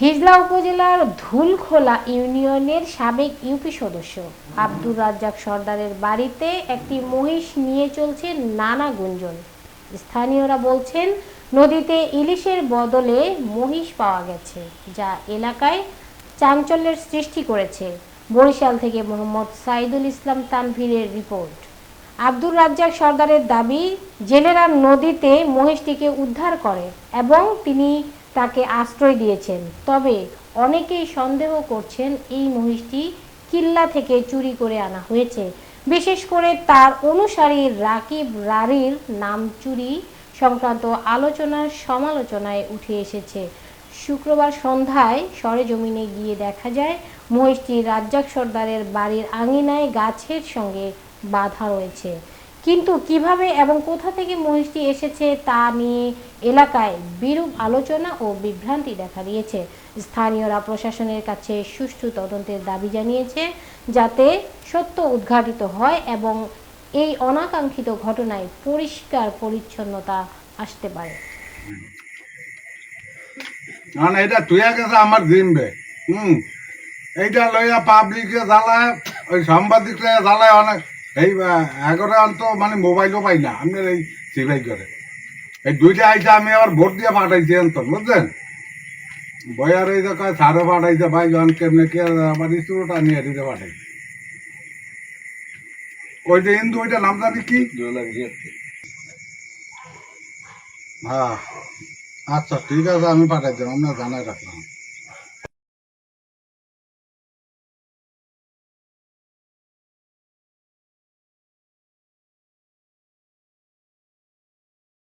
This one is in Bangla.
হিজলা উপজেলার ধুলখোলা ইউনিয়নের সাবেক ইউপি সদস্য। আব্দুর রাজ্জাক সর্দারের বাড়িতে একটি মহিষ নিয়ে চলছে নানা গুঞ্জন। স্থানীয়রা বলছেন, নদীতে ইলিশের বদলে মহিষ পাওয়া গেছে, যা এলাকায় চাঞ্চল্যের সৃষ্টি করেছে। বরিশাল থেকে মোহাম্মদ সাইদুল ইসলাম তানভীরের রিপোর্ট। আব্দুর রাজ্জাক সর্দারের দাবি, জেলেরা নদীতে মহিষটিকে উদ্ধার করে এবং তিনি আশ্রয় দিয়েছেন। তবে অনেকেই সন্দেহ করছেন এই মহিষটি কিল্লা থেকে চুরি করে আনা হয়েছে। বিশেষ করে তার অনুসারী রাকিব রারির নাম চুরি সংক্রান্ত আলোচনার সমালোচনায় উঠে এসেছে। শুক্রবার সন্ধ্যায় সরেজমিনে গিয়ে দেখা যায়, মহিষটি রাজ্জাক সর্দারের বাড়ির আঙিনায় গাছের সঙ্গে বাঁধা রয়েছে। কিন্তু কীভাবে এবং কোথা থেকে মহিষটি এসেছে তা নিয়ে এলাকায় বিরূপ আলোচনা ও বিভ্রান্তি দেখা দিয়েছে। স্থানীয়রা প্রশাসনের কাছে সুষ্ঠু তদন্তের দাবি জানিয়েছে যাতে সত্য উদ্ঘাটিত হয় এবং এই অনাকাঙ্ক্ষিত ঘটনায় পরিষ্কার পরিচ্ছন্নতা আসতে পারে। না না, এটা তুই গেছে আমার জিমবে হুম, এইটা লইয়া পাবলিকে জ্বালায়, ওই সাংবাদিকরা জ্বালায় অনেক। এই এগারো আন তো মানে মোবাইলও পাই না। আপনার এই সিবাই করে। এই দুইটা আইটা আমি আবার ভোট দিয়ে পাঠাইছি তো বুঝলেন বয়ার এই কয় সারে পাঠাইছে ভাই জন কেমনে কে আবার স্টুডোটা নিয়ে দিতে পাঠাই। ওইটা হিন্দু ওইটা নাম জানি কি? হ্যাঁ। আচ্ছা ঠিক আছে আমি পাঠাই দেবো আপনার জানাই রাখলাম।